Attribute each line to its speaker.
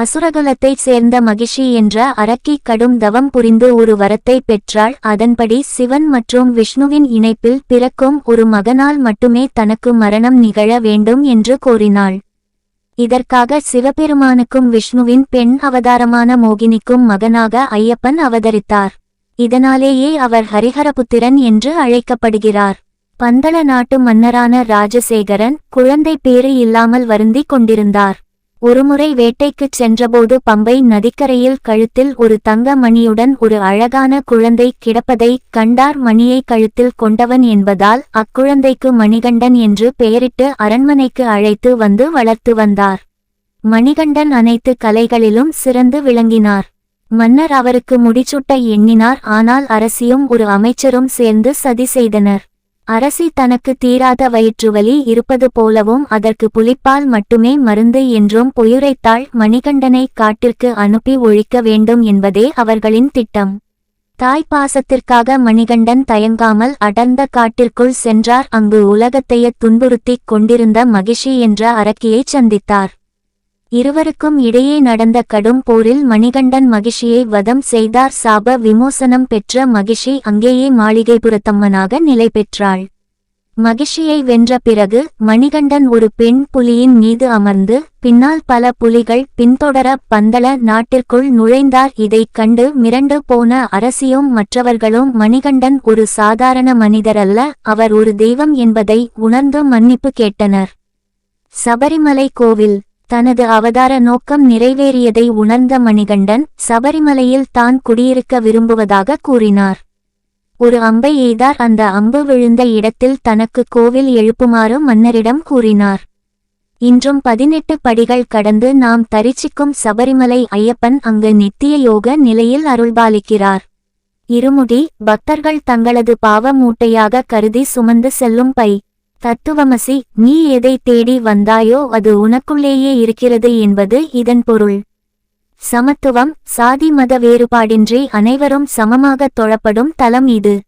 Speaker 1: அசுரகுலத்தைச் சேர்ந்த மகிஷி என்ற அரக்கி கடும் தவம் புரிந்து ஒரு வரத்தை பெற்றாள். அதன்படி சிவன் மற்றும் விஷ்ணுவின் இணைப்பில் பிறக்கும் ஒரு மகனால் மட்டுமே தனக்கு மரணம் நிகழ வேண்டும் என்று கோரினாள். இதற்காக சிவபெருமானுக்கும் விஷ்ணுவின் பெண் அவதாரமான மோகினிக்கும் மகனாக ஐயப்பன் அவதரித்தார். இதனாலேயே அவர் ஹரிஹரபுத்திரன் என்று அழைக்கப்படுகிறார். பந்தள நாட்டு மன்னரான ராஜசேகரன் குழந்தை பேறு இல்லாமல் வருந்திக் கொண்டிருந்தார். ஒருமுறை வேட்டைக்குச் சென்றபோது பம்பை நதிக்கரையில் கழுத்தில் ஒரு தங்க மணியுடன் ஒரு அழகான குழந்தை கிடப்பதை கண்டார். மணியை கழுத்தில் கொண்டவன் என்பதால் அக்குழந்தைக்கு மணிகண்டன் என்று பெயரிட்டு அரண்மனைக்கு அழைத்து வந்து வளர்த்து வந்தார். மணிகண்டன் அனைத்து கலைகளிலும் சிறந்து விளங்கினார். மன்னர் அவருக்கு முடிச்சூட்ட எண்ணினார். ஆனால் அரசியும் ஒரு அமைச்சரும் சேர்ந்து சதி செய்தனர். அரசி தனக்கு தீராத வயிற்றுவலி இருப்பது போலவும் அதற்கு புலிப்பால் மட்டுமே மருந்து என்றும் பொயுரைத்தாள் மணிகண்டனை காட்டிற்கு அனுப்பி ஒழிக்க வேண்டும் என்பதே அவர்களின் திட்டம். தாய்ப்பாசத்திற்காக மணிகண்டன் தயங்காமல் அடர்ந்த காட்டிற்குள் சென்றார். அங்கு உலகத்தையே துன்புறுத்திக் கொண்டிருந்த மகிஷி என்ற அரக்கியைச் சந்தித்தார். இருவருக்கும் இடையே நடந்த கடும் போரில் மணிகண்டன் மகிஷியை வதம் செய்தார். சாப விமோசனம் பெற்ற மகிஷி அங்கேயே மாளிகைபுரத்தம்மனாக நிலை பெற்றாள். மகிஷியை வென்ற பிறகு மணிகண்டன் ஒரு பெண் புலியின் மீது அமர்ந்து பின்னால் பல புலிகள் பின்தொடர பந்தள நாட்டிற்குள் நுழைந்தார். இதைக் கண்டு மிரண்டு போன அரசியும் மற்றவர்களும் மணிகண்டன் ஒரு சாதாரண மனிதரல்ல அவர் ஒரு தெய்வம் என்பதை உணர்ந்து மன்னிப்பு கேட்டனர். சபரிமலை கோவில் தனது அவதார நோக்கம் நிறைவேறியதை உணர்ந்த மணிகண்டன் சபரிமலையில் தான் குடியிருக்க விரும்புவதாக கூறினார். ஒரு அம்பை எய்தார் அந்த அம்பு விழுந்த இடத்தில் தனக்கு கோவில் எழுப்புமாறு மன்னரிடம் கூறினார். இன்றும் பதினெட்டு படிகள் கடந்து நாம் தரிச்சிக்கும் சபரிமலை ஐயப்பன் அங்கு நித்திய யோக நிலையில் அருள்பாலிக்கிறார். இருமுடி பக்தர்கள் தங்களது பாவ மூட்டையாக கருதி சுமந்து செல்லும் பை. தத்துவமசி நீ எதை தேடி வந்தாயோ அது உனக்குள்ளேயே இருக்கிறது என்பது இதன் பொருள். சமத்துவம் சாதி மத வேறுபாடின்றி அனைவரும் சமமாகத் தொழப்படும் தலம் இது.